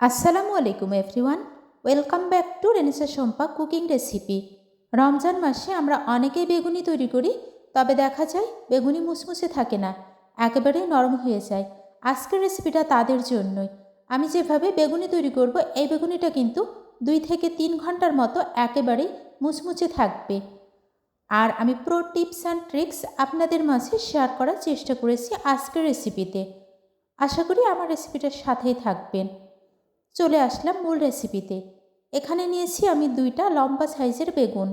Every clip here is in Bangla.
আসসালামু আলাইকুম everyone welcome back to Renisa Shampa cooking recipe Ramzan মাসে আমরা অনেকেই বেগুনি তৈরি করি, তবে দেখা যায় বেগুনি মুসমুসে থাকে না, একেবারেই নরম হয়ে যায়। আজকের রেসিপিটা তাদের জন্যই। আমি যেভাবে বেগুনি তৈরি করব, এই বেগুনিটা কিন্তু দুই থেকে তিন ঘণ্টার মতো একেবারেই মুচমুচে থাকবে। আর আমি প্রো টিপস অ্যান্ড ট্রিক্স আপনাদের মাঝে শেয়ার করার চেষ্টা করেছি আজকের রেসিপিতে আশা করি আমার রেসিপিটার সাথেই থাকবেন। চলে আসলাম মূল রেসিপিতে এখানে নিয়েছি আমি দুইটা লম্বা সাইজের বেগুন।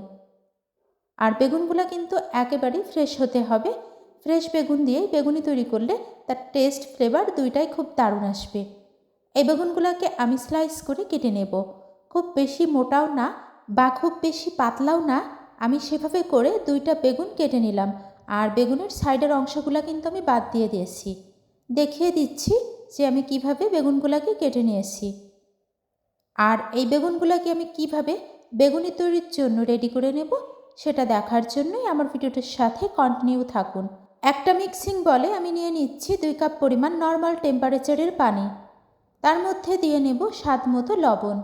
আর বেগুনগুলো কিন্তু একেবারেই ফ্রেশ হতে হবে। ফ্রেশ বেগুন দিয়ে বেগুনি তৈরি করলে তার টেস্ট ফ্লেভার দুইটাই খুব দারুণ আসবে। এই বেগুনগুলোকে আমি স্লাইস করে কেটে নেব। খুব বেশি মোটাও না বা খুব বেশি পাতলাও না। আমি সেভাবে করে দুইটা বেগুন কেটে নিলাম। আর বেগুনের সাইডের অংশগুলো কিন্তু আমি বাদ দিয়ে দিয়েছি। দেখিয়ে দিচ্ছি যে আমি কীভাবে বেগুনগুলোকে কেটে নিয়েছি। আর এই বেগুনগুলোকে আমি কীভাবে বেগুনি তৈরির জন্য রেডি করে নেব সেটা দেখার জন্যই আমার ভিডিওটার সাথে কন্টিনিউ থাকুন। একটা মিক্সিং বলে আমি নিয়ে নিচ্ছি দুই কাপ পরিমাণ নর্মাল টেম্পারেচারের পানি। তার মধ্যে দিয়ে নেব স্বাদ মতো লবণ।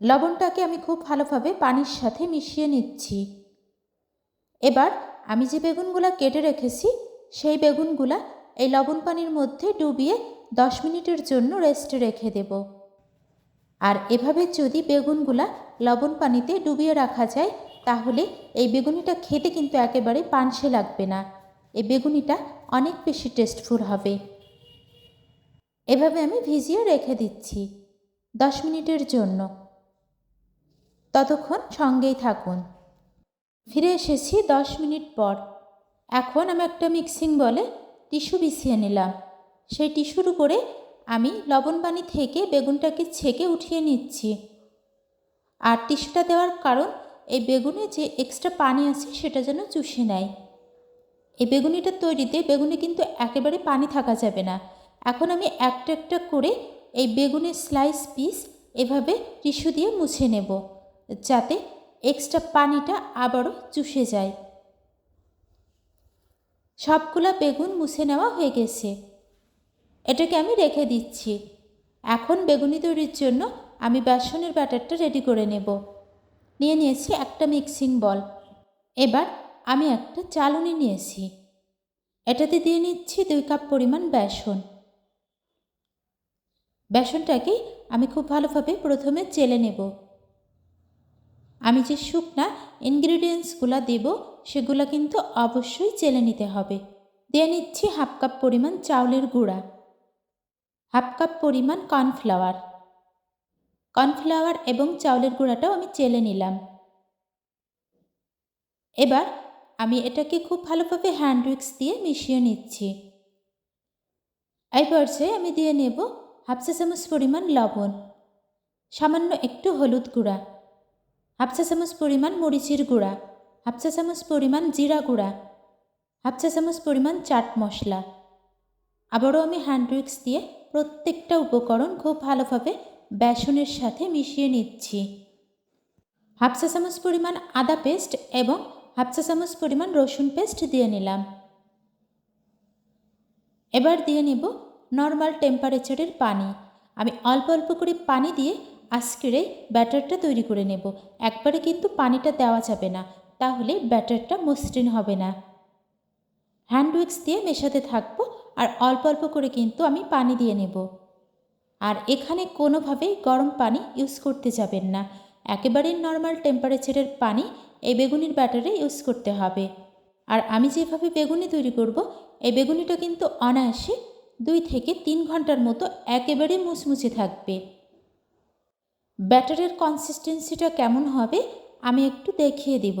লবণটাকে আমি খুব ভালোভাবে পানির সাথে মিশিয়ে নিচ্ছি। এবার আমি যে বেগুনগুলা কেটে রেখেছি, সেই বেগুনগুলা এই লবণ পানির মধ্যে ডুবিয়ে দশ মিনিটের জন্য রেস্টে রেখে দেব। আর এভাবে যদি বেগুনগুলা লবণ পানিতে ডুবিয়ে রাখা যায়, তাহলে এই বেগুনিটা খেতে কিন্তু একেবারে পানসে লাগবে না। এই বেগুনিটা অনেক বেশি টেস্টফুল হবে। এভাবে আমি ভিজিয়ে রেখে দিচ্ছি দশ মিনিটের জন্য। ততক্ষণ সঙ্গেই থাকুন। ফিরে এসেছি দশ মিনিট পর। এখন আমি একটা মিক্সিং বলে টিস্যু বিছিয়ে নিলাম। সেই টিস্যুর উপরে আমি লবণ পানি থেকে বেগুনটাকে ছেঁকে উঠিয়ে নিচ্ছি। আর টিস্যুটা দেওয়ার কারণ, এই বেগুনে যে এক্সট্রা পানি আছে সেটা যেন চুষে নেয়। এই বেগুনিটা তৈরিতে বেগুনে কিন্তু একেবারে পানি থাকা যাবে না। এখন আমি একটা একটা করে এই বেগুনের স্লাইস পিস এভাবে টিস্যু দিয়ে মুছে নেব, যাতে এক্সট্রা পানিটা আবারও চুষে যায়। সবগুলা বেগুন মুছে নেওয়া হয়ে গেছে। এটাকে আমি রেখে দিচ্ছি। এখন বেগুনি তৈরির জন্য আমি বেসনের ব্যাটারটা রেডি করে নেব। নিয়ে নিয়েছি একটা মিক্সিং বল এবার আমি একটা চালনি নিয়েছি। এটাতে দিয়ে নিচ্ছি দুই কাপ পরিমাণ বেসন। বেসনটাকে আমি খুব ভালোভাবে প্রথমে চেলে নেব। আমি যে শুকনা ইনগ্রিডিয়েন্টসগুলো দেব, সেগুলো কিন্তু অবশ্যই চেলে নিতে হবে। দিয়ে নিচ্ছি হাফ কাপ পরিমাণ চাউলের গুঁড়া। হাফ কাপ পরিমাণ কর্নফ্লাওয়ার। কর্নফ্লাওয়ার এবং চাউলের গুঁড়াটাও আমি চেলে নিলাম। এবার আমি এটাকে খুব ভালোভাবে হ্যান্ড উইক্স দিয়ে মিশিয়ে নিচ্ছি। এই পর্যায়ে আমি দিয়ে নেব হাফ চা চামচ পরিমাণ লবণ, সামান্য একটু হলুদ গুঁড়া, হাফ চা চামচ পরিমাণ মরিচের গুঁড়া, হাফ চা চামচ পরিমাণ জিরা গুঁড়া, হাফ চা চামচ পরিমাণ চাট মশলা। আবারও আমি হ্যান্ড উইক্স দিয়ে প্রত্যেকটা উপকরণ খুব ভালোভাবে বেসনের সাথে মিশিয়ে নিচ্ছি। হাফ চা চামচ পরিমাণ আদা পেস্ট এবং হাফ চা চামচ পরিমাণ রসুন পেস্ট দিয়ে নিলাম। এবার দিয়ে নেব নর্মাল টেম্পারেচারের পানি। আমি অল্প অল্প করে পানি দিয়ে আজকের এই ব্যাটারটা তৈরি করে নেব। একবারে কিন্তু পানিটা দেওয়া যাবে না, তাহলে ব্যাটারটা মসৃণ হবে না। হ্যান্ড উইক্স দিয়ে মেশাতে থাকব আর অল্প অল্প করে কিন্তু আমি পানি দিয়ে নেব। আর এখানে কোনোভাবেই গরম পানি ইউজ করতে যাবেন না। একেবারেই নর্মাল টেম্পারেচারের পানি এই বেগুনির ব্যাটারে ইউজ করতে হবে। আর আমি যেভাবে বেগুনি তৈরি করব, এই বেগুনিটা কিন্তু অনায়াসে দুই থেকে তিন ঘণ্টার মতো একেবারে মুচমুচে থাকবে। ব্যাটারের কনসিস্টেন্সিটা কেমন হবে, আমি একটু দেখিয়ে দিব।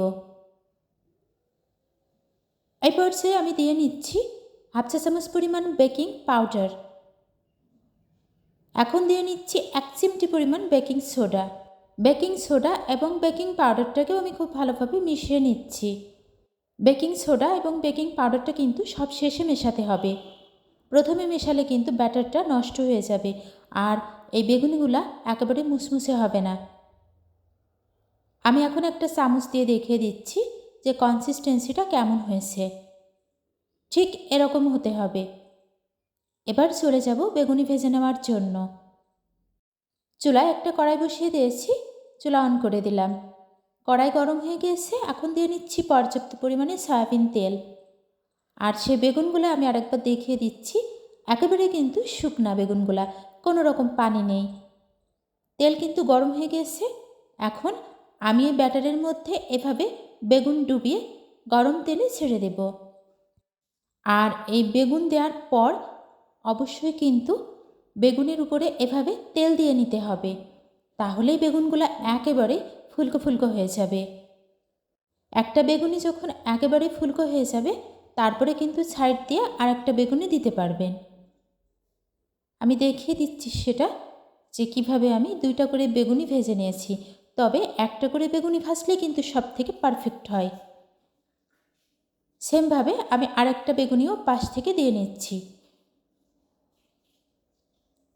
এই পর্যায়ে আমি দিয়ে নিচ্ছি হাফ চা চামচ পরিমাণ বেকিং পাউডার। এখন দিয়ে নিচ্ছি এক চিমটি পরিমাণ baking soda. Baking soda baking baking পাউডারটাকেও আমি খুব ভালোভাবে মিশিয়ে নিচ্ছি। বেকিং সোডা এবং বেকিং পাউডারটা কিন্তু সব শেষে মেশাতে হবে। প্রথমে মেশালে কিন্তু ব্যাটারটা নষ্ট হয়ে যাবে আর এই বেগুনিগুলা একেবারে মুসমুসে হবে না। আমি এখন একটা চামচ দিয়ে দেখিয়ে দিচ্ছি যে কনসিস্টেন্সিটা কেমন হয়েছে। ঠিক এরকম হতে হবে। এবার চলে যাব বেগুনি ভেজে নেওয়ার জন্য। চুলায় একটা কড়াই বসিয়ে দিয়েছি, চুলা অন করে দিলাম। কড়াই গরম হয়ে গিয়েছে, এখন দিয়ে নিচ্ছি পর্যাপ্ত পরিমাণে সয়াবিন তেল। আর সেই বেগুনগুলো আমি আরেকবার দেখিয়ে দিচ্ছি, একেবারে কিন্তু শুকনা বেগুনগুলা, কোনো রকম পানি নেই। তেল কিন্তু গরম হয়ে গেছে এখন আমি এই ব্যাটারের মধ্যে এভাবে বেগুন ডুবিয়ে গরম তেলে ছেড়ে দেব। আর এই বেগুন দেওয়ার পর অবশ্যই কিন্তু বেগুনের উপরে এভাবে তেল দিয়ে নিতে হবে। তাহলেই বেগুনগুলো একেবারে ফুলকো ফুলকো হয়ে যাবে। একটা বেগুনি যখন একেবারে ফুলকো হয়ে যাবে, তারপরে কিন্তু সাইড দিয়ে আর একটা বেগুনি দিতে পারবেন। আমি দেখিয়ে দিচ্ছি সেটা, যে কীভাবে আমি দুইটা করে বেগুনি ভেজে নিয়েছি। তবে একটা করে বেগুনি ভাজলে কিন্তু সব থেকে পারফেক্ট হয়। সেমভাবে আমি আরেকটা বেগুনিও পাশ থেকে দিয়ে নিচ্ছি।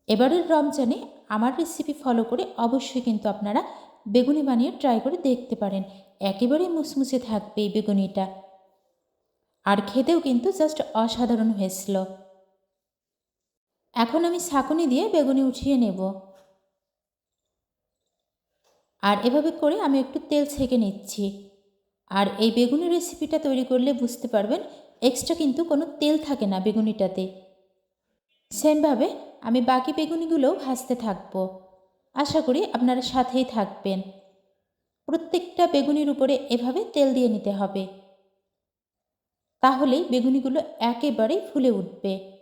এবারের রমজানে আমার রেসিপি ফলো করে অবশ্যই কিন্তু আপনারা বেগুনি বানিয়ে ট্রাই করে দেখতে পারেন। একেবারেই মুসমুসে থাকবে এই বেগুনিটা। আর খেতেও কিন্তু জাস্ট অসাধারণ হয়েছিল। এখন আমি ছাঁকুনি দিয়ে বেগুনি উঠিয়ে নেব। আর এভাবে করে আমি একটু তেল ছেঁকে নিচ্ছি। আর এই বেগুনি রেসিপিটা তৈরি করলে বুঝতে পারবেন এক্সট্রা কিন্তু কোনো তেল থাকে না বেগুনিটাতে। সেমভাবে আমি বাকি বেগুনিগুলোও ভাজতে থাকব। আশা করি আপনারা সাথেই থাকবেন। প্রত্যেকটা বেগুনির উপরে এভাবে তেল দিয়ে নিতে হবে। তাহলেই বেগুনিগুলো একেবারেই ফুলে উঠবে।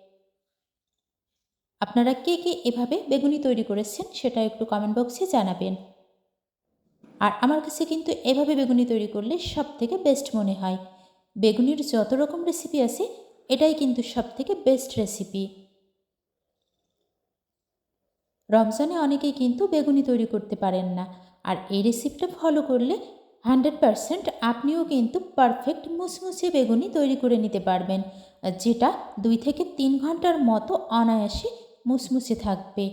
আপনারা কে কে এভাবে বেগুনি তৈরি করেছেন সেটা একটু কমেন্ট বক্সে জানাবেন। আর আমার কাছে কিন্তু এভাবে বেগুনি তৈরি করলে সব থেকে বেস্ট মনে হয়। বেগুনির যত রকম রেসিপি আছে, এটাই কিন্তু সব থেকে বেস্ট রেসিপি রমজানে অনেকেই কিন্তু বেগুনি তৈরি করতে পারেন না। আর এই রেসিপিটা ফলো করলে হান্ড্রেড পারসেন্ট আপনিও কিন্তু পারফেক্ট মুসমুসে বেগুনি তৈরি করে নিতে পারবেন, যেটা দুই থেকে তিন ঘণ্টার মতো অনায়াসে মুসমুসে থাকবে।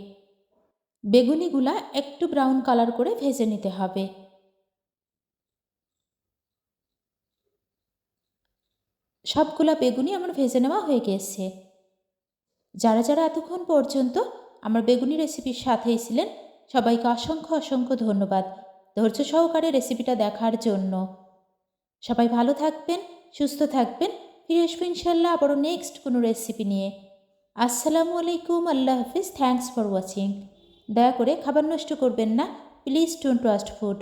বেগুনিগুলা একটু ব্রাউন কালার করে ভেজে নিতে হবে। সবগুলা বেগুনি আমার ভেজে নেওয়া হয়ে গেছে। যারা যারা এতক্ষণ পর্যন্ত আমার বেগুনি রেসিপির সাথেই ছিলেন, সবাইকে অসংখ্য অসংখ্য ধন্যবাদ ধৈর্য সহকারে রেসিপিটা দেখার জন্য। সবাই ভালো থাকবেন, সুস্থ থাকবেন। ফিরে আসব ইনশাল্লাহ আবারও নেক্সট কোনো রেসিপি নিয়ে। আসসালামু আলাইকুম, আল্লাহ হাফিজ। থ্যাংকস ফর ওয়াচিং দয়া করে খাবার নষ্ট করবেন না। Please don't waste food